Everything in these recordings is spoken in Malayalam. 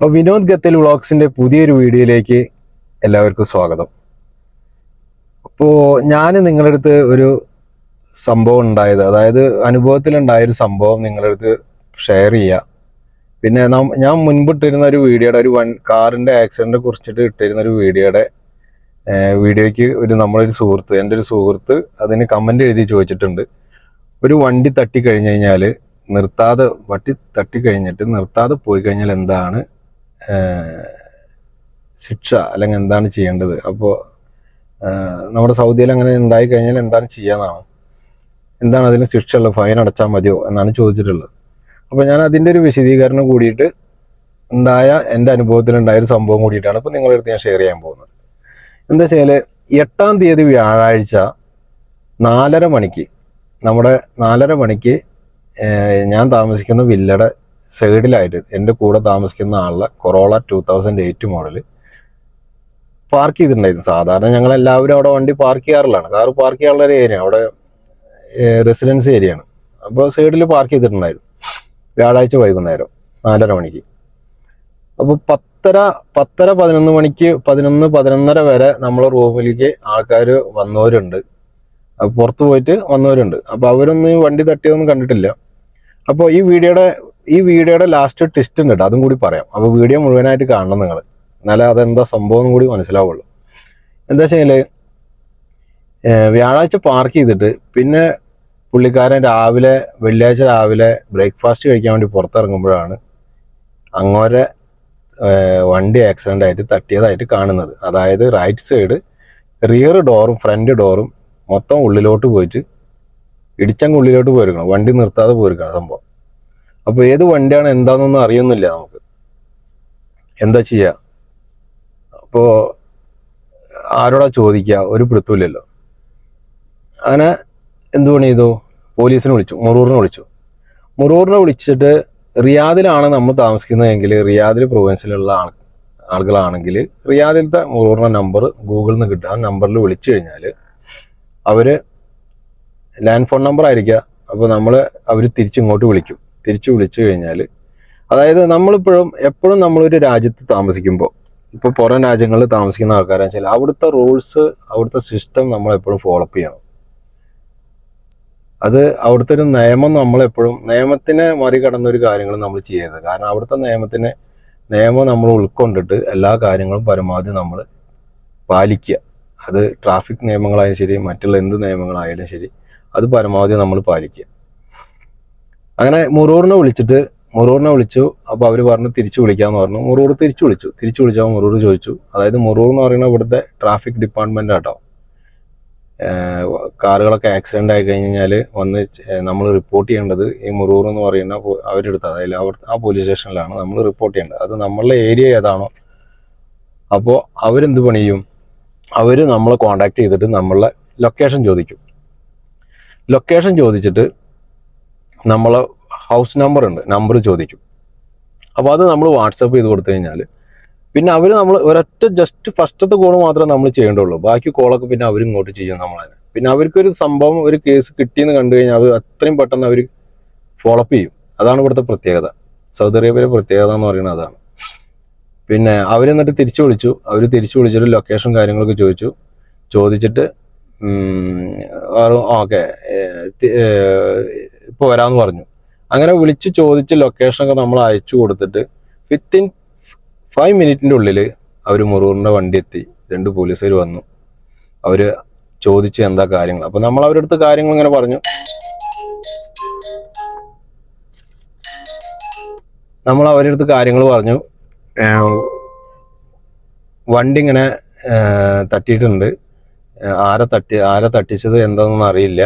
അപ്പോൾ വിനോദ് ഗത്തൽ വ്ളോഗ്സിന്റെ പുതിയൊരു വീഡിയോയിലേക്ക് എല്ലാവർക്കും സ്വാഗതം. അപ്പോൾ ഞാൻ നിങ്ങളുടെ അടുത്ത് ഒരു സംഭവം ഉണ്ടായത് അതായത് അനുഭവത്തിലുണ്ടായൊരു സംഭവം നിങ്ങളുടെ അടുത്ത് ഷെയർ ചെയ്യുക പിന്നെ ഞാൻ മുൻപിട്ടിരുന്ന ഒരു വീഡിയോയുടെ ഒരു വൺ കാറിന്റെ ആക്സിഡന്റ് കുറിച്ചിട്ട് ഇട്ടിരുന്ന ഒരു വീഡിയോയുടെ വീഡിയോയ്ക്ക് ഒരു നമ്മളൊരു സുഹൃത്ത് എന്റെ ഒരു സുഹൃത്ത് അതിന് കമന്റ് എഴുതി ചോദിച്ചിട്ടുണ്ട്. ഒരു വണ്ടി തട്ടി കഴിഞ്ഞു കഴിഞ്ഞാൽ നിർത്താതെ വണ്ടി തട്ടി കഴിഞ്ഞിട്ട് നിർത്താതെ പോയി കഴിഞ്ഞാൽ എന്താണ്? ശിക്ഷ അല്ലെങ്കിൽ എന്താണ് ചെയ്യേണ്ടത്? അപ്പോൾ നമ്മുടെ സൗദിയിൽ അങ്ങനെ ഉണ്ടായി കഴിഞ്ഞാൽ എന്താണ് ചെയ്യാന്നാണോ? എന്താണ് അതിന് ശിക്ഷയുള്ളത് ഫൈൻ അടച്ചാൽ മതിയോ എന്നാണ് ചോദിച്ചിട്ടുള്ളത്. അപ്പോൾ ഞാൻ അതിന്റെ ഒരു വിശദീകരണം കൂടിയിട്ട് ഉണ്ടായ എന്റെ അനുഭവത്തിലുണ്ടായ ഒരു സംഭവം കൂടിയിട്ടാണ് ഇപ്പോൾ നിങ്ങളുടെ അടുത്ത് ഞാൻ ഷെയർ ചെയ്യാൻ പോകുന്നത്. എന്താ വെച്ചാൽ എട്ടാം തീയതി വ്യാഴാഴ്ച നാലര മണിക്ക് നമ്മുടെ നാലര മണിക്ക് ഞാൻ താമസിക്കുന്ന വില്ലയുടെ സൈഡിലായിട്ട് എന്റെ കൂടെ താമസിക്കുന്ന ആളുടെ Corolla two thousand eight model park ചെയ്തിട്ടുണ്ടായിരുന്നു. സാധാരണ ഞങ്ങൾ എല്ലാവരും അവിടെ വണ്ടി പാർക്ക് ചെയ്യാറുള്ളതാണ്. കാർ പാർക്ക് ചെയ്യാനുള്ള ഒരു ഏരിയ അവിടെ റെസിഡൻസ് ഏരിയയാണ് അപ്പോൾ സൈഡിൽ പാർക്ക് ചെയ്തിട്ടുണ്ടായിരുന്നു. വ്യാഴാഴ്ച വൈകുന്നേരം നാലര മണിക്ക്. അപ്പോൾ പത്തര പത്തര പതിനൊന്ന് മണിക്ക് പതിനൊന്ന് പതിനൊന്നര വരെ നമ്മളെ റൂമിലേക്ക് ആൾക്കാർ വന്നവരുണ്ട്. പുറത്ത് പോയിട്ട് വന്നവരുണ്ട്. അപ്പോൾ അവരൊന്നും വണ്ടി തട്ടിയതൊന്നും കണ്ടിട്ടില്ല. അപ്പോൾ ഈ വീഡിയോയുടെ ഈ വീഡിയോയുടെ ലാസ്റ്റ് ട്വിസ്റ്റ് ഉണ്ട് അതും കൂടി പറയാം. അപ്പോൾ വീഡിയോ മുഴുവനായിട്ട് കാണണം നിങ്ങൾ എന്നാലേ അതെന്താ സംഭവം എന്ന് കൂടി മനസ്സിലാവുള്ളൂ. എന്താ വെച്ചാൽ വ്യാഴാഴ്ച പാർക്ക് ചെയ്തിട്ട് പിന്നെ പുള്ളിക്കാരൻ രാവിലെ വെള്ളിയാഴ്ച രാവിലെ ബ്രേക്ക്ഫാസ്റ്റ് കഴിക്കാൻ വേണ്ടി പുറത്തിറങ്ങുമ്പോഴാണ് അങ്ങോരെ വണ്ടി ആക്സിഡന്റ് ആയിട്ട് തട്ടിയതായിട്ട് കാണുന്നത്. അതായത് റൈറ്റ് സൈഡ് റിയർ ഡോറും ഫ്രണ്ട് ഡോറും മൊത്തം ഉള്ളിലോട്ട് പോയിട്ട് ഇടിച്ചങ്ങ് ഉള്ളിലോട്ട് പോയിരിക്കണം. വണ്ടി നിർത്താതെ പോയിരിക്കണം സംഭവം. അപ്പോൾ ഏത് വണ്ടിയാണ് എന്താണെന്നൊന്നും അറിയുന്നില്ല നമുക്ക്. എന്താ ചെയ്യുക അപ്പോൾ ആരോടാ ചോദിക്കുക ഒരു പിടുത്തമില്ലല്ലോ അങ്ങനെ എന്തു പണി ചെയ്തു? പോലീസിനെ വിളിച്ചു മുറൂറിനെ വിളിച്ചു. മുറൂറിനെ വിളിച്ചിട്ട് റിയാദിലാണ് നമ്മൾ താമസിക്കുന്നതെങ്കിൽ റിയാദിൽ പ്രൊവിൻസിലുള്ള ആൾ ആളുകളാണെങ്കിൽ റിയാദിലത്തെ മുറൂറിന്റെ നമ്പർ ഗൂഗിളിൽ നിന്ന് കിട്ടുക ആ നമ്പറിൽ വിളിച്ചു കഴിഞ്ഞാൽ അവർ ലാൻഡ് ഫോൺ നമ്പർ ആയിരിക്കുക അപ്പോൾ നമ്മൾ അവർ തിരിച്ചിങ്ങോട്ട് വിളിക്കും. തിരിച്ച് വിളിച്ചു കഴിഞ്ഞാൽ അതായത് നമ്മളിപ്പോഴും എപ്പോഴും നമ്മളൊരു രാജ്യത്ത് താമസിക്കുമ്പോൾ ഇപ്പോൾ പുറം രാജ്യങ്ങളിൽ താമസിക്കുന്ന ആൾക്കാരെന്ന് വെച്ചാൽ അവിടുത്തെ റൂൾസ് അവിടുത്തെ സിസ്റ്റം നമ്മളെപ്പോഴും ഫോളോ അപ്പ് ചെയ്യണം. അത് അവിടുത്തെ ഒരു നിയമം നമ്മളെപ്പോഴും നിയമത്തിനെ മറികടന്ന ഒരു കാര്യങ്ങൾ നമ്മൾ ചെയ്യരുത്. കാരണം അവിടുത്തെ നിയമത്തിന് നിയമം നമ്മൾ ഉൾക്കൊണ്ടിട്ട് എല്ലാ കാര്യങ്ങളും പരമാവധി നമ്മൾ പാലിക്കുക. അത് ട്രാഫിക് നിയമങ്ങളായാലും ശരി മറ്റുള്ള എന്ത് നിയമങ്ങളായാലും ശരി അത് പരമാവധി നമ്മൾ പാലിക്കുക. അങ്ങനെ മുറൂറിനെ വിളിച്ചിട്ട് മുറൂറിനെ വിളിച്ചു. അപ്പോൾ അവർ പറഞ്ഞു തിരിച്ചു വിളിക്കാന്ന് പറഞ്ഞു. മുറൂർ തിരിച്ചു വിളിച്ചു. തിരിച്ചു വിളിച്ചപ്പോൾ മുറൂർ ചോദിച്ചു. അതായത് മുറൂർ എന്ന് പറയുന്ന ഇവിടുത്തെ ട്രാഫിക് ഡിപ്പാർട്ട്മെന്റ് ആട്ടോ. കാറുകളൊക്കെ ആക്സിഡന്റ് ആയി കഴിഞ്ഞാൽ വന്ന് നമ്മൾ റിപ്പോർട്ട് ചെയ്യേണ്ടത് ഈ മുറൂർ എന്ന് പറയുന്ന അവരെടുത്ത് അതായത് ആ പോലീസ് സ്റ്റേഷനിലാണ് നമ്മൾ റിപ്പോർട്ട് ചെയ്യേണ്ടത്. അത് നമ്മളുടെ ഏരിയ ഏതാണോ അപ്പോൾ അവരെന്ത് പണി ചെയ്യും അവർ നമ്മളെ കോണ്ടാക്ട് ചെയ്തിട്ട് നമ്മളെ ലൊക്കേഷൻ ചോദിക്കും. ലൊക്കേഷൻ ചോദിച്ചിട്ട് നമ്മളെ ഹൗസ് നമ്പർ ഉണ്ട്. നമ്പർ ചോദിക്കും. അപ്പോൾ അത് നമ്മൾ വാട്സപ്പ് ചെയ്ത് കൊടുത്തു കഴിഞ്ഞാൽ പിന്നെ അവർ നമ്മൾ ഒരൊറ്റ ജസ്റ്റ് ഫസ്റ്റത്തെ കോൾ മാത്രമേ നമ്മൾ ചെയ്യേണ്ടുള്ളൂ. ബാക്കി കോളൊക്കെ പിന്നെ അവർ ഇങ്ങോട്ട് ചെയ്യും നമ്മളതിനെ. പിന്നെ അവർക്കൊരു സംഭവം ഒരു കേസ് കിട്ടിയെന്ന് കണ്ടു കഴിഞ്ഞാൽ അത് അത്രയും പെട്ടെന്ന് അവർ ഫോളോ അപ്പ് ചെയ്യും. അതാണ് ഇവിടുത്തെ പ്രത്യേകത. സൗദി അറേബ്യയിലെ പ്രത്യേകത എന്ന് പറയുന്നത് അതാണ്. പിന്നെ അവർ എന്നിട്ട് തിരിച്ചു വിളിച്ചു. അവർ തിരിച്ചു വിളിച്ചിട്ട് ലൊക്കേഷൻ കാര്യങ്ങളൊക്കെ ചോദിച്ചു. ചോദിച്ചിട്ട് ഓക്കെ ഇപ്പോൾ വരാമെന്ന് പറഞ്ഞു. അങ്ങനെ വിളിച്ച് ചോദിച്ച് ലൊക്കേഷനൊക്കെ നമ്മൾ അയച്ചു കൊടുത്തിട്ട് വിത്തിൻ ഫൈവ് മിനിറ്റിന്റെ ഉള്ളിൽ അവർ മുറൂറിന്റെ വണ്ടി എത്തി രണ്ട് പോലീസുകാർ വന്നു. അവർ ചോദിച്ച് എന്താ കാര്യങ്ങൾ അപ്പം നമ്മൾ അവരുടെ അടുത്ത് കാര്യങ്ങൾ ഇങ്ങനെ പറഞ്ഞു. നമ്മൾ അവരുടെ അടുത്ത് കാര്യങ്ങൾ പറഞ്ഞു. വണ്ടി ഇങ്ങനെ തട്ടിയിട്ടുണ്ട്. ആരെ തട്ടി ആരെ തട്ടിച്ചത് എന്താണെന്നൊന്നും അറിയില്ല.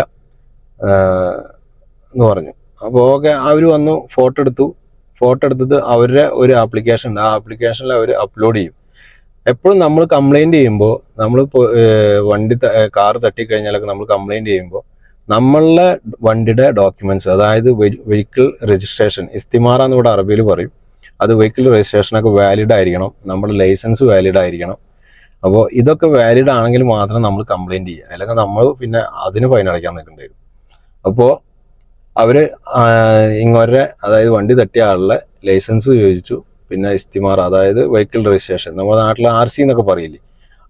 എന്ന് പറഞ്ഞു. അപ്പോൾ ഓക്കെ അവർ വന്നു ഫോട്ടോ എടുത്തു. ഫോട്ടോ എടുത്തിട്ട് അവരുടെ ഒരു ആപ്ലിക്കേഷൻ ഉണ്ട്. ആ ആപ്ലിക്കേഷനിൽ അവർ അപ്ലോഡ് ചെയ്യും. എപ്പോഴും നമ്മൾ കംപ്ലൈന്റ് ചെയ്യുമ്പോൾ നമ്മൾ വണ്ടി കാർ തട്ടിക്കഴിഞ്ഞാലൊക്കെ നമ്മൾ കംപ്ലൈന്റ് ചെയ്യുമ്പോൾ നമ്മളുടെ വണ്ടിയുടെ ഡോക്യുമെന്റ്സ് അതായത് വെഹിക്കിൾ രജിസ്ട്രേഷൻ ഇസ്തിമാറ എന്ന് ഇവിടെ അറബിയിൽ പറയും. അത് വെഹിക്കിൾ രജിസ്ട്രേഷനൊക്കെ വാലിഡ് ആയിരിക്കണം. നമ്മുടെ ലൈസൻസ് വാലിഡ് ആയിരിക്കണം. അപ്പോൾ ഇതൊക്കെ വാലിഡ് ആണെങ്കിൽ മാത്രം നമ്മൾ കംപ്ലൈന്റ് ചെയ്യുക. അല്ലെങ്കിൽ നമ്മൾ പിന്നെ അതിന് ഫൈൻ അടയ്ക്കാൻ നിൽക്കേണ്ടി വരും. അപ്പോൾ അവർ ഇങ്ങോരെ അതായത് വണ്ടി തട്ടിയ ആളുടെ ലൈസൻസ് ചോദിച്ചു. പിന്നെ ഇസ്തിമാർ അതായത് വെഹിക്കിൾ രജിസ്ട്രേഷൻ. നമ്മുടെ നാട്ടിൽ ആർ സി എന്നൊക്കെ പറയില്ലേ?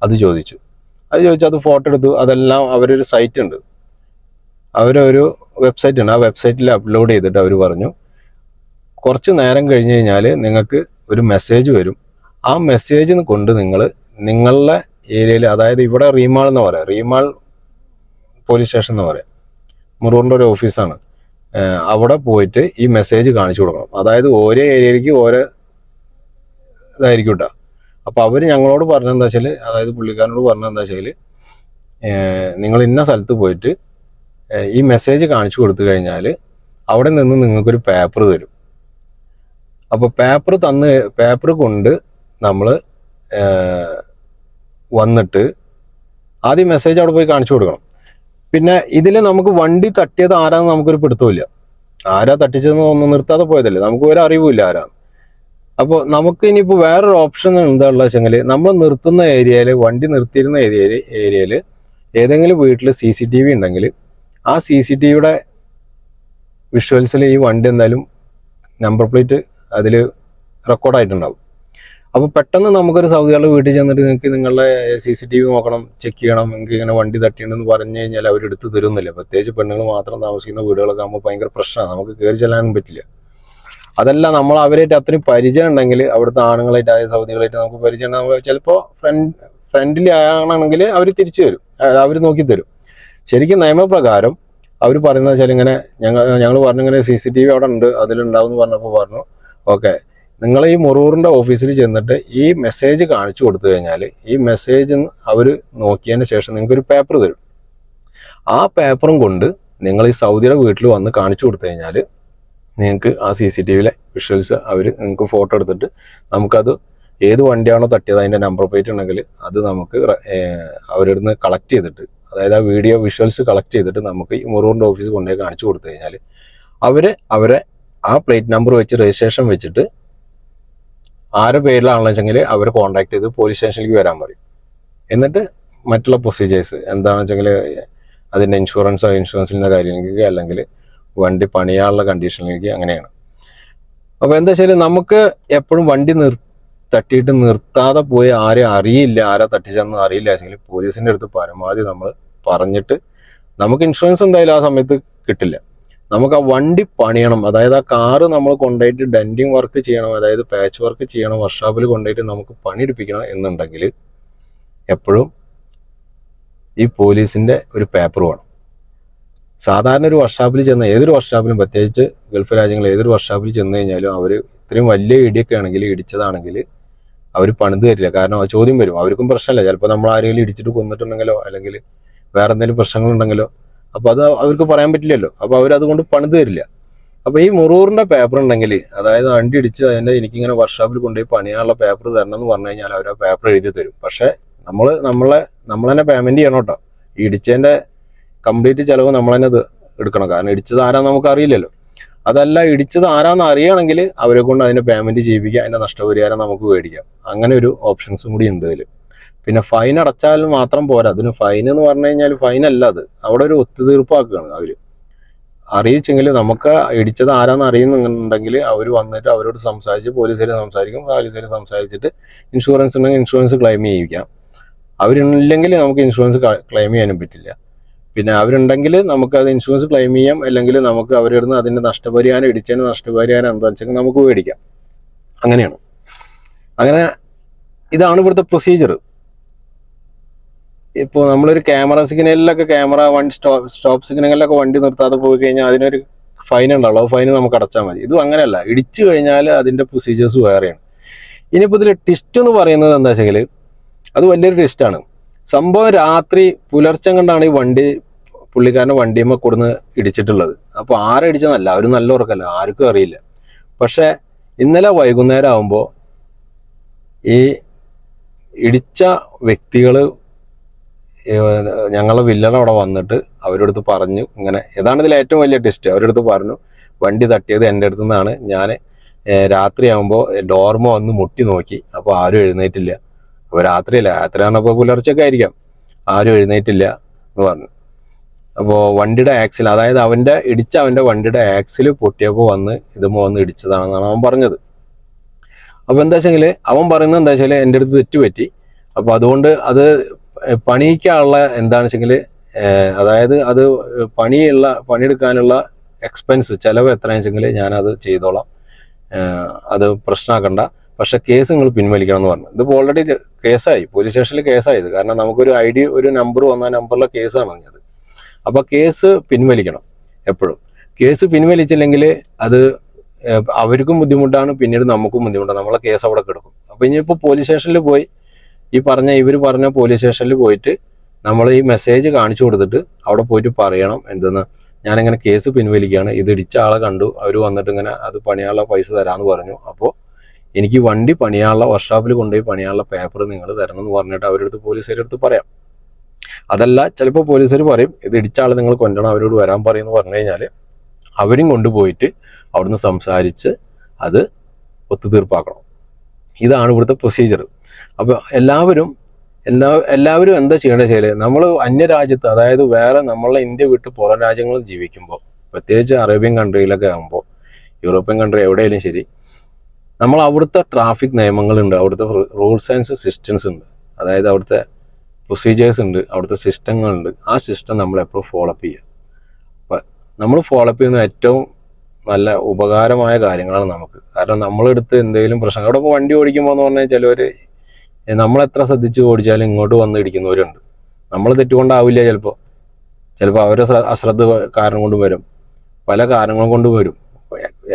അത് ചോദിച്ചു. അത് ചോദിച്ചു അത് ഫോട്ടോ എടുത്തു. അതെല്ലാം അവരൊരു സൈറ്റ് ഉണ്ട്. അവരൊരു വെബ്സൈറ്റ് ഉണ്ട്. ആ വെബ്സൈറ്റിൽ അപ്ലോഡ് ചെയ്തിട്ട് അവർ പറഞ്ഞു കുറച്ച് നേരം കഴിഞ്ഞ് കഴിഞ്ഞാൽ നിങ്ങൾക്ക് ഒരു മെസ്സേജ് വരും. ആ മെസ്സേജ് കൊണ്ട് നിങ്ങൾ നിങ്ങളുടെ ഏരിയയിൽ അതായത് ഇവിടെ റീമാൾ എന്ന് പറയാം. റീമാൾ പോലീസ് സ്റ്റേഷൻ എന്ന് പറയാം. മുറൂറിന്റെ ഒരു ഓഫീസാണ് അവിടെ പോയിട്ട് ഈ മെസ്സേജ് കാണിച്ചു കൊടുക്കണം. അതായത് ഓരോ ഏരിയയിലേക്ക് ഓരോ ഇതായിരിക്കും കേട്ടോ അപ്പോൾ അവർ ഞങ്ങളോട് പറഞ്ഞെന്താ വെച്ചാൽ അതായത് പുള്ളിക്കാരനോട് പറഞ്ഞെന്താ വെച്ചാൽ നിങ്ങൾ ഇന്ന സ്ഥലത്ത് പോയിട്ട് ഈ മെസ്സേജ് കാണിച്ചു കൊടുത്തു കഴിഞ്ഞാൽ അവിടെ നിന്ന് നിങ്ങൾക്കൊരു പേപ്പർ തരും. അപ്പോൾ പേപ്പർ തന്ന് പേപ്പർ കൊണ്ട് നമ്മൾ വന്നിട്ട് ആദ്യം മെസ്സേജ് അവിടെ പോയി കാണിച്ചു കൊടുക്കണം. പിന്നെ ഇതിൽ നമുക്ക് വണ്ടി തട്ടിയത് ആരാന്ന് നമുക്കൊരു പിടുത്തമില്ല ആരാ തട്ടിച്ചതെന്ന് ഒന്ന് നിർത്താതെ പോയതല്ലേ? നമുക്ക് ഒരു അറിവുമില്ല ആരാന്ന്. അപ്പോൾ നമുക്ക് ഇനിയിപ്പോൾ വേറൊരു ഓപ്ഷൻ എന്താണെന്ന് വെച്ചെങ്കിൽ നമ്മൾ നിർത്തുന്ന ഏരിയയിൽ വണ്ടി നിർത്തിയിരുന്ന ഏരിയയിൽ ഏരിയയിൽ ഏതെങ്കിലും വീട്ടിൽ സി സി ടി വി ഉണ്ടെങ്കിൽ ആ സി സി ടി വിയുടെ വിഷ്വൽസിൽ ഈ വണ്ടി എന്തായാലും നമ്പർ പ്ലേറ്റ് അതിൽ റെക്കോർഡായിട്ടുണ്ടാവും. അപ്പോൾ പെട്ടെന്ന് നമുക്കൊരു സൗദികളുടെ വീട്ടിൽ ചെന്നിട്ട് നിങ്ങൾക്ക് നിങ്ങളുടെ സി സി ടി വി നോക്കണം ചെക്ക് ചെയ്യണം നിങ്ങൾക്ക് ഇങ്ങനെ വണ്ടി തട്ടിയിട്ടുണ്ടെന്ന് പറഞ്ഞു കഴിഞ്ഞാൽ അവർ എടുത്ത് തരുന്നില്ല. പ്രത്യേകിച്ച് പെണ്ണുങ്ങൾ മാത്രം താമസിക്കുന്ന വീടുകളൊക്കെ ആകുമ്പോൾ ഭയങ്കര പ്രശ്നമാണ്. നമുക്ക് കയറി ചെല്ലാനും പറ്റില്ല. അതല്ല നമ്മൾ അവരായിട്ട് അത്രയും പരിചയം ഉണ്ടെങ്കിൽ അവിടുത്തെ ആണുങ്ങളായിട്ട് അതായത് സൗദികളായിട്ട് നമുക്ക് പരിചയം ഉണ്ടെങ്കിൽ ചിലപ്പോൾ ഫ്രണ്ട് ഫ്രണ്ട്ലി ആണെങ്കിൽ അവർ തിരിച്ചു തരും. അവർ നോക്കി തരും. ശരിക്കും നിയമപ്രകാരം അവർ പറയുന്നത് വെച്ചാൽ ഇങ്ങനെ ഞങ്ങൾ ഞങ്ങൾ പറഞ്ഞു ഇങ്ങനെ സി സി ടി വി അവിടെ ഉണ്ട് അതിലുണ്ടാവും എന്ന് പറഞ്ഞപ്പോൾ പറഞ്ഞു. ഓക്കെ. നിങ്ങൾ ഈ മുറൂറിന്റെ ഓഫീസിൽ ചെന്നിട്ട് ഈ മെസ്സേജ് കാണിച്ചു കൊടുത്തു കഴിഞ്ഞാൽ ഈ മെസ്സേജ് അവർ നോക്കിയതിന് ശേഷം നിങ്ങൾക്കൊരു പേപ്പർ തരും. ആ പേപ്പറും കൊണ്ട് നിങ്ങൾ ഈ സൗദിയുടെ വീട്ടിൽ വന്ന് കാണിച്ചു കൊടുത്തു കഴിഞ്ഞാൽ നിങ്ങൾക്ക് ആ സി സി ടി വിയിലെ വിഷ്വൽസ് അവർ നിങ്ങൾക്ക് ഫോട്ടോ എടുത്തിട്ട് നമുക്കത് ഏത് വണ്ടിയാണോ തട്ടിയത് അതിന്റെ നമ്പർ പ്ലേറ്റ് ഉണ്ടെങ്കിൽ അത് നമുക്ക് അവരുടെ നിന്ന് കളക്ട് ചെയ്തിട്ട് അതായത് ആ വീഡിയോ വിഷ്വൽസ് കളക്ട് ചെയ്തിട്ട് നമുക്ക് ഈ മുറൂറിന്റെ ഓഫീസ് കൊണ്ടുപോയി കാണിച്ചു കൊടുത്തു കഴിഞ്ഞാൽ അവർ അവരെ ആ പ്ലേറ്റ് നമ്പർ വെച്ച് രജിസ്ട്രേഷൻ വെച്ചിട്ട് ആരുടെ പേരിലാണെന്ന് വെച്ചെങ്കിൽ അവർ കോൺടാക്ട് ചെയ്ത് പോലീസ് സ്റ്റേഷനിലേക്ക് വരാൻ പറയും. എന്നിട്ട് മറ്റുള്ള പ്രൊസീജിയേഴ്സ് എന്താണെന്ന് വെച്ചെങ്കിൽ അതിന്റെ ഇൻഷുറൻസോ ഇൻഷുറൻസിന്റെ കാര്യങ്ങളിലേക്ക് അല്ലെങ്കിൽ വണ്ടി പണിയാനുള്ള കണ്ടീഷനിലേക്ക് അങ്ങനെയാണ്. അപ്പോൾ എന്താ വെച്ചാൽ നമുക്ക് എപ്പോഴും വണ്ടി നിർ തട്ടിയിട്ട് നിർത്താതെ പോയി ആരെയും അറിയില്ല ആരാ തട്ടിച്ചെന്ന് അറിയില്ല വെച്ചെങ്കിൽ പോലീസിന്റെ അടുത്ത് പരമാവധി നമ്മൾ പറഞ്ഞിട്ട് നമുക്ക് ഇൻഷുറൻസ് എന്തായാലും ആ സമയത്ത് കിട്ടില്ല. നമുക്ക് ആ വണ്ടി പണിയണം. അതായത് ആ കാറ് നമ്മൾ കൊണ്ടുപോയിട്ട് ഡെന്റിങ് വർക്ക് ചെയ്യണം അതായത് പാച്ച് വർക്ക് ചെയ്യണം വർക്ക്ഷോപ്പിൽ കൊണ്ടുപോയിട്ട് നമുക്ക് പണിയെടുപ്പിക്കണം എന്നുണ്ടെങ്കിൽ എപ്പോഴും ഈ പോലീസിന്റെ ഒരു പേപ്പർ വേണം. സാധാരണ ഒരു വർക്ക്ഷോപ്പിൽ ചെന്ന ഏതൊരു വർക്ക്ഷോപ്പിലും പ്രത്യേകിച്ച് ഗൾഫ് രാജ്യങ്ങളിൽ ഏതൊരു വർക്ക്ഷോപ്പിൽ ചെന്ന് കഴിഞ്ഞാലും അവർ ഇത്രയും വലിയ ഇടിയൊക്കെ ആണെങ്കിൽ ഇടിച്ചതാണെങ്കിൽ അവർ പണിത് തരില്ല. കാരണം ചോദ്യം വരും. അവർക്കും പ്രശ്നമില്ല. ചിലപ്പോൾ നമ്മൾ ആരെങ്കിലും ഇടിച്ചിട്ട് കൊന്നിട്ടുണ്ടെങ്കിലോ അല്ലെങ്കിൽ വേറെ എന്തെങ്കിലും പ്രശ്നങ്ങളുണ്ടെങ്കിലോ അപ്പോൾ അത് അവർക്ക് പറയാൻ പറ്റില്ലല്ലോ. അപ്പൊ അവരതുകൊണ്ട് പണിത് തരില്ല. അപ്പൊ ഈ മുറൂറിന്റെ പേപ്പർ ഉണ്ടെങ്കിൽ അതായത് വണ്ടി ഇടിച്ച് അതിന്റെ എനിക്കിങ്ങനെ വർക്ക്ഷോപ്പിൽ കൊണ്ടുപോയി പണിയാനുള്ള പേപ്പർ തരണം എന്ന് പറഞ്ഞു കഴിഞ്ഞാൽ അവർ ആ പേപ്പർ എഴുതി തരും. പക്ഷെ നമ്മൾ നമ്മളെ നമ്മൾ തന്നെ പേയ്മെന്റ് ചെയ്യണം കേട്ടോ. ഈ ഇടിച്ചതിന്റെ കംപ്ലീറ്റ് ചെലവ് നമ്മൾ തന്നെ എടുക്കണം. കാരണം ഇടിച്ചത് ആരാന്ന് നമുക്ക് അറിയില്ലല്ലോ അതല്ല ഇടിച്ചത് ആരാന്ന് അറിയണമെങ്കിൽ അവരെ കൊണ്ട് അതിന്റെ പേയ്മെന്റ് ചെയ്യിപ്പിക്കാം. അതിന്റെ നഷ്ടപരിഹാരം നമുക്ക് മേടിക്കാം. അങ്ങനെ ഒരു ഓപ്ഷൻസും കൂടി ഉണ്ട് ഇതിൽ പിന്നെ ഫൈൻ അടച്ചാൽ മാത്രം പോരാ. അതിന് ഫൈൻ എന്ന് പറഞ്ഞു കഴിഞ്ഞാൽ ഫൈൻ അല്ല അത്. അവിടെ ഒരു ഒത്തുതീർപ്പാക്കുകയാണ് അവർ. അറിയിച്ചെങ്കിൽ നമുക്ക് ഇടിച്ചത് ആരാന്ന് അറിയുന്നുണ്ടെങ്കിൽ അവർ വന്നിട്ട് അവരോട് സംസാരിച്ച് പോലീസിൽ സംസാരിക്കും പോലീസിൽ സംസാരിച്ചിട്ട് ഇൻഷുറൻസ് ഉണ്ടെങ്കിൽ ഇൻഷുറൻസ് ക്ലെയിം ചെയ്യിക്കാം. അവരില്ലെങ്കിൽ നമുക്ക് ഇൻഷുറൻസ് ക്ലെയിം ചെയ്യാനും പറ്റില്ല. പിന്നെ അവരുണ്ടെങ്കിൽ നമുക്ക് അത് ഇൻഷുറൻസ് ക്ലെയിം ചെയ്യാം. അല്ലെങ്കിൽ നമുക്ക് അവരുടെ നിന്ന് അതിന്റെ നഷ്ടപരിഹാരം ഇടിച്ചതിന് നഷ്ടപരിഹാരം എന്താണെന്ന് നമുക്ക് മേടിക്കാം. അങ്ങനെയാണ്. അങ്ങനെ ഇതാണ് ഇവിടുത്തെ പ്രൊസീജിയർ ഇപ്പോൾ നമ്മളൊരു ക്യാമറ സിഗ്നലിലൊക്കെ ക്യാമറ വൺ സ്റ്റോപ്പ് സ്റ്റോപ്പ് സിഗ്നലിലൊക്കെ വണ്ടി നിർത്താതെ പോയി കഴിഞ്ഞാൽ അതിനൊരു ഫൈൻ ഉണ്ടാവുള്ളൂ ഫൈൻ നമുക്ക് അടച്ചാൽ മതി. ഇതും അങ്ങനെയല്ല. ഇടിച്ചു കഴിഞ്ഞാൽ അതിന്റെ പ്രൊസീജിയേഴ്സ് വേറെയാണ്. ഇനിയിപ്പോൾ ഇതിൽ ടിസ്റ്റ് എന്ന് പറയുന്നത് എന്താ വെച്ചെങ്കിൽ അത് വലിയൊരു ടിസ്റ്റാണ് സംഭവം രാത്രി പുലർച്ചെ കണ്ടാണ് ഈ വണ്ടി പുള്ളിക്കാരന്റെ വണ്ടിയമ്മ കൊടുന്ന് ഇടിച്ചിട്ടുള്ളത്. അപ്പോൾ ആരടിച്ചെന്നല്ല അവർ നല്ല ഉറക്കല്ല ആർക്കും അറിയില്ല. പക്ഷെ ഇന്നലെ വൈകുന്നേരം ആകുമ്പോൾ ഈ ഇടിച്ച വ്യക്തികൾ ഞങ്ങളെ വില്ലൻ അവിടെ വന്നിട്ട് അവരടുത്ത് പറഞ്ഞു ഇങ്ങനെ ഏതാണ് ഇതിൽ ഏറ്റവും വലിയ ടെസ്റ്റ് അവരടുത്ത് പറഞ്ഞു വണ്ടി തട്ടിയത് എന്റെ അടുത്തു നിന്നാണ്. ഞാൻ രാത്രിയാകുമ്പോൾ ഡോർമ വന്ന് മുട്ടി നോക്കി അപ്പോൾ ആരും എഴുന്നേറ്റില്ല. അപ്പോൾ രാത്രിയല്ല രാത്രി ആണപ്പോൾ പുലർച്ചൊക്കെ ആയിരിക്കാം. ആരും എഴുന്നേറ്റില്ല എന്ന് പറഞ്ഞു. അപ്പോൾ വണ്ടിയുടെ ആക്സിൽ അതായത് അവന്റെ ഇടിച്ച അവന്റെ വണ്ടിയുടെ ആക്സിൽ പൊട്ടിയപ്പോൾ വന്ന് ഇത് വന്ന് ഇടിച്ചതാണെന്നാണ് അവൻ പറഞ്ഞത്. അപ്പോൾ എന്താ വെച്ചെങ്കിൽ അവൻ പറയുന്നത് എന്താ വെച്ചാൽ എന്റെ അടുത്ത് തെറ്റുപറ്റി അപ്പോൾ അതുകൊണ്ട് അത് പണിയിക്കാനുള്ള എന്താണെന്ന് വെച്ചെങ്കിൽ അതായത് അത് പണിയുള്ള പണിയെടുക്കാനുള്ള എക്സ്പെൻസ് ചിലവ് എത്രയാണെന്ന് വെച്ചെങ്കിൽ ഞാനത് ചെയ്തോളാം. അത് പ്രശ്നമാക്കണ്ട. പക്ഷെ കേസ് നിങ്ങൾ പിൻവലിക്കണം എന്ന് പറഞ്ഞു ഇതിപ്പോൾ ഓൾറെഡി കേസായി പോലീസ് സ്റ്റേഷനിൽ കേസായത് കാരണം നമുക്കൊരു ഐ ഡി ഒരു നമ്പർ വന്ന നമ്പറിലെ കേസാണ് അത് അപ്പോൾ കേസ് പിൻവലിക്കണം എപ്പോഴും. കേസ് പിൻവലിച്ചില്ലെങ്കിൽ അത് അവർക്കും ബുദ്ധിമുട്ടാണ്. പിന്നീട് നമുക്കും ബുദ്ധിമുട്ടാണ്. നമ്മളെ കേസ് അവിടെ കിടക്കും. അപ്പോൾ ഇനിയിപ്പോൾ പോലീസ് സ്റ്റേഷനിൽ പോയി ഈ പറഞ്ഞ ഇവർ പറഞ്ഞ പോലീസ് സ്റ്റേഷനിൽ പോയിട്ട് നമ്മൾ ഈ മെസ്സേജ് കാണിച്ചു കൊടുത്തിട്ട് അവിടെ പോയിട്ട് പറയണം എന്തെന്ന്. ഞാനിങ്ങനെ കേസ് പിൻവലിക്കുകയാണ് ഇത് ഇടിച്ച ആളെ കണ്ടു. അവർ വന്നിട്ട് ഇങ്ങനെ അത് പണിയാനുള്ള പൈസ തരാമെന്ന് പറഞ്ഞു. അപ്പോൾ എനിക്ക് വണ്ടി പണിയാനുള്ള വർക്ക്ഷോപ്പിൽ കൊണ്ടുപോയി പണിയാനുള്ള പേപ്പർ നിങ്ങൾ തരണം എന്ന് പറഞ്ഞിട്ട് അവരുടെ അടുത്ത് പോലീസുകാരുടെ അടുത്ത് പറയാം. അതല്ല ചിലപ്പോൾ പോലീസുകാർ പറയും ഇത് ഇടിച്ച ആൾ നിങ്ങൾ കൊണ്ടണം അവരോട് വരാൻ പറയുമെന്ന് പറഞ്ഞു കഴിഞ്ഞാൽ അവരും കൊണ്ടുപോയിട്ട് അവിടുന്ന് സംസാരിച്ച് അത് ഒത്തുതീർപ്പാക്കണം. ഇതാണ് ഇവിടുത്തെ പ്രൊസീജിയർ അപ്പോൾ എല്ലാവരും എല്ലാ എല്ലാവരും എന്താ ചെയ്യേണ്ടത് വെച്ചാൽ നമ്മൾ അന്യരാജ്യത്ത് അതായത് വേറെ നമ്മളെ ഇന്ത്യ വിട്ട് പുറം രാജ്യങ്ങളിൽ ജീവിക്കുമ്പോൾ പ്രത്യേകിച്ച് അറേബ്യൻ കൺട്രിയിലൊക്കെ ആകുമ്പോൾ യൂറോപ്യൻ കൺട്രി എവിടെയായാലും ശരി നമ്മൾ അവിടുത്തെ ട്രാഫിക് നിയമങ്ങളുണ്ട് അവിടുത്തെ റൂൾസ് ആൻഡ് സിസ്റ്റംസ് ഉണ്ട്. അതായത് അവിടുത്തെ പ്രൊസീജിയേഴ്സ് ഉണ്ട് അവിടുത്തെ സിസ്റ്റങ്ങളുണ്ട്. ആ സിസ്റ്റം നമ്മൾ എപ്പോഴും ഫോളോ അപ്പ് ചെയ്യുക. അപ്പം നമ്മൾ ഫോളോ അപ്പ് ചെയ്യുന്ന ഏറ്റവും നല്ല ഉപകാരമായ കാര്യങ്ങളാണ് നമുക്ക്. കാരണം നമ്മളെടുത്ത് എന്തെങ്കിലും പ്രശ്നം അവിടെ ഇപ്പോൾ വണ്ടി ഓടിക്കുമ്പോൾ എന്ന് പറഞ്ഞാൽ ചിലവർ നമ്മളെത്ര ശ്രദ്ധിച്ച് ഓടിച്ചാലും ഇങ്ങോട്ട് വന്ന് ഇടിക്കുന്നവരുണ്ട്. നമ്മൾ തെറ്റുകൊണ്ടാവില്ല ചിലപ്പോൾ ചിലപ്പോൾ അവരെ അശ്രദ്ധ കാരണം കൊണ്ട് വരും. പല കാരണങ്ങൾ കൊണ്ട് വരും.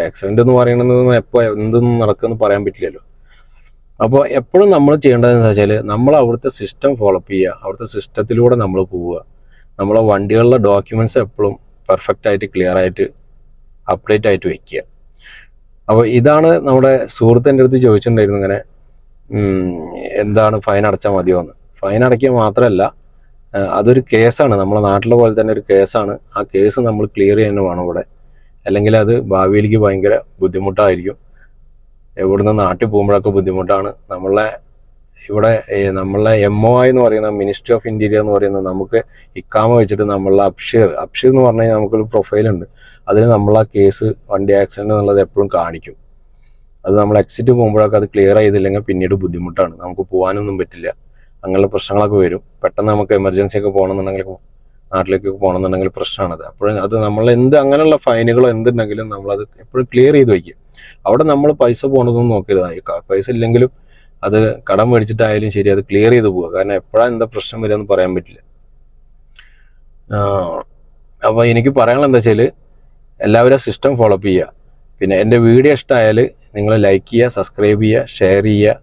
ആക്സിഡന്റ് എന്ന് പറയുന്നത് എപ്പോൾ എന്തെന്ന് നടക്കുമെന്ന് പറയാൻ പറ്റില്ലല്ലോ. അപ്പോൾ എപ്പോഴും നമ്മൾ ചെയ്യേണ്ടതെന്ന് വെച്ചാൽ നമ്മൾ അവിടുത്തെ സിസ്റ്റം ഫോളോ അപ്പ് ചെയ്യുക. അവിടുത്തെ സിസ്റ്റത്തിലൂടെ നമ്മൾ പോവുക. നമ്മളെ വണ്ടികളിലെ ഡോക്യുമെന്റ്സ് എപ്പോഴും പെർഫെക്റ്റ് ആയിട്ട് ക്ലിയർ ആയിട്ട് അപ്ഡേറ്റ് ആയിട്ട് വെക്കുക. അപ്പോൾ ഇതാണ് നമ്മുടെ സുഹൃത്തിന്റെ അടുത്ത് ചോദിച്ചിട്ടുണ്ടായിരുന്നു ഇങ്ങനെ. എന്താണ് ഫൈൻ അടച്ചാൽ മതിയോ എന്ന് ഫൈൻ അടയ്ക്കുക മാത്രമല്ല അതൊരു കേസാണ്. നമ്മുടെ നാട്ടിലെ പോലെ തന്നെ ഒരു കേസാണ്. ആ കേസ് നമ്മൾ ക്ലിയർ ചെയ്യാൻ വേണം ഇവിടെ. അല്ലെങ്കിൽ അത് ഭാവിയിലേക്ക് ഭയങ്കര ബുദ്ധിമുട്ടായിരിക്കും. എവിടുന്ന് നാട്ടിൽ പോകുമ്പോഴൊക്കെ ബുദ്ധിമുട്ടാണ്. നമ്മളെ ഇവിടെ നമ്മളെ എം ഒ എന്ന് പറയുന്ന മിനിസ്ട്രി ഓഫ് ഇന്റീരിയർ എന്ന് പറയുന്ന നമുക്ക് ഇക്കാമ വെച്ചിട്ട് നമ്മളെ അപ്ഷീർ അപ്ഷീർ എന്ന് പറഞ്ഞു കഴിഞ്ഞാൽ നമുക്കൊരു പ്രൊഫൈലുണ്ട് അതിന് നമ്മളെ കേസ് വണ്ടി ആക്സിഡന്റ് എന്നുള്ളത് എപ്പോഴും കാണിക്കും. അത് നമ്മൾ എക്സിറ്റ് പോകുമ്പോഴൊക്കെ അത് ക്ലിയർ ചെയ്തില്ലെങ്കിൽ പിന്നീട് ബുദ്ധിമുട്ടാണ്. നമുക്ക് പോകാനൊന്നും പറ്റില്ല. അങ്ങനെയുള്ള പ്രശ്നങ്ങളൊക്കെ വരും. പെട്ടെന്ന് നമുക്ക് എമർജൻസി ഒക്കെ പോകണമെന്നുണ്ടെങ്കിൽ നാട്ടിലേക്ക് പോകണമെന്നുണ്ടെങ്കിൽ പ്രശ്നമാണത്. അപ്പോഴും അത് നമ്മൾ എന്ത് അങ്ങനെയുള്ള ഫൈനുകളോ എന്തുണ്ടെങ്കിലും നമ്മളത് എപ്പോഴും ക്ലിയർ ചെയ്ത് വയ്ക്കുക. അവിടെ നമ്മൾ പൈസ പോകണതൊന്നും നോക്കരുത്. പൈസ ഇല്ലെങ്കിലും അത് കടം മേടിച്ചിട്ടായാലും ശരി അത് ക്ലിയർ ചെയ്ത് പോവുക. കാരണം എപ്പോഴാണ് എന്താ പ്രശ്നം വരിക എന്ന് പറയാൻ പറ്റില്ല. അപ്പോൾ എനിക്ക് പറയാനുള്ള എന്താ വെച്ചാൽ എല്ലാവരും സിസ്റ്റം ഫോളോ അപ്പ് ചെയ്യുക. പിന്നെ എന്റെ വീഡിയോ ഇഷ്ടമായാൽ നിങ്ങൾ ലൈക്ക് ചെയ്യുക സബ്സ്ക്രൈബ് ചെയ്യുക ഷെയർ ചെയ്യുക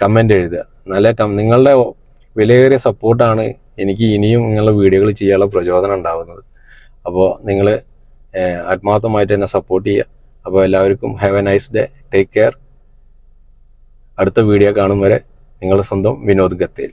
കമന്റ് എഴുതുക. നല്ല നിങ്ങളുടെ വിലയേറിയ സപ്പോർട്ടാണ് എനിക്ക് ഇനിയും നിങ്ങളുടെ വീഡിയോകൾ ചെയ്യാനുള്ള പ്രചോദനം ഉണ്ടാകുന്നത് അപ്പോൾ നിങ്ങൾ ആത്മാർത്ഥമായിട്ട് എന്നെ സപ്പോർട്ട് ചെയ്യുക. അപ്പോൾ എല്ലാവർക്കും have a nice day take care അടുത്ത വീഡിയോ കാണും വരെ നിങ്ങളുടെ സ്വന്തം വിനോദ് ഗത്തേൽ.